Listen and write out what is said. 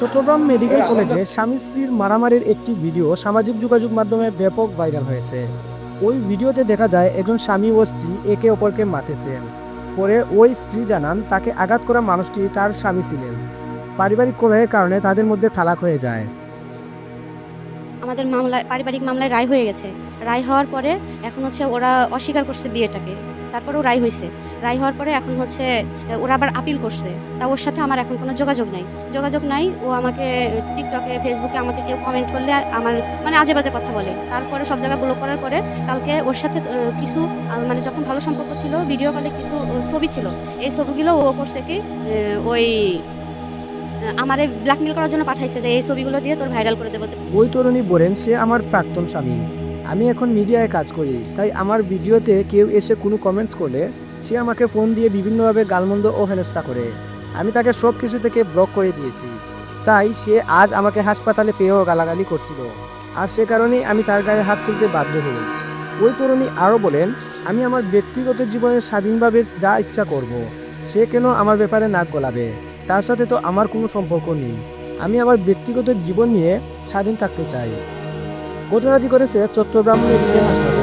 Chittagong medical কলেজে স্বামী স্ত্রীর মারামারির একটি ভিডিও সামাজিক যোগাযোগ মাধ্যমে ব্যাপক ভাইরাল হয়েছে। ওই ভিডিওতে দেখা যায় একজন স্বামী ও স্ত্রী একে অপরকে মাতেছেন। পরে ওই স্ত্রী জানান তাকে আঘাত করা মানুষটি তার স্বামী ছিলেন। পারিবারিক কলহের কারণে তাদের মধ্যে থালাক হয়ে যায়। আমাদের মামলায় পারিবারিক মামলায় রায় হয়ে গেছে। রায় হওয়ার পরে এখন হচ্ছে ওরা অস্বীকার করছে বিয়েটাকে। তারপরেও রায় হয়েছে। রায় হওয়ার পরে এখন হচ্ছে ওরা আবার আপিল করছে। তা ওর সাথে আমার এখন কোনো যোগাযোগ নাই। যোগাযোগ নাই ও আমাকে টিকটকে ফেসবুকে আমাকে কেউ কমেন্ট করলে আমার মানে আজে বাজে কথা বলে। তারপরে সব জায়গায় ব্লক করার পরে কালকে ওর সাথে কিছু মানে যখন ভালো সম্পর্ক ছিল ভিডিও কলে কিছু ছবি ছিল। এই ছবিগুলো ও করছে কি আহ, ওই আমারে ব্ল্যাকমেল করার জন্য পাঠাইছে যে এই ছবিগুলো দিয়ে তোর ভাইরাল করে দেবো। ওই তরুণী বলেন সে আমার প্রাক্তন স্বামী। আমি এখন মিডিয়ায় কাজ করি তাই আমার ভিডিওতে কেউ এসে কোনো কমেন্টস করলে সে আমাকে ফোন দিয়ে বিভিন্নভাবে গালমন্দ ও হেনস্থা করে। আমি তাকে সব কিছু থেকে ব্লক করে দিয়েছি। তাই সে আজ আমাকে হাসপাতালে পেয়েও গালাগালি করছিল। আর সে কারণেই আমি তার গায়ে হাত তুলতে বাধ্য হই। ওই তরুণী আরও বলেন, আমি আমার ব্যক্তিগত জীবনে স্বাধীনভাবে যা ইচ্ছা করব। সে কেন আমার ব্যাপারে নাক গলাবে? তার সাথে তো আমার কোনো সম্পর্ক নেই। আমি আমার ব্যক্তিগত জীবন নিয়ে স্বাধীন থাকতে চাই। ঘটনাটি করেছে চট্টগ্রাম মেডিকেল হাসপাতাল।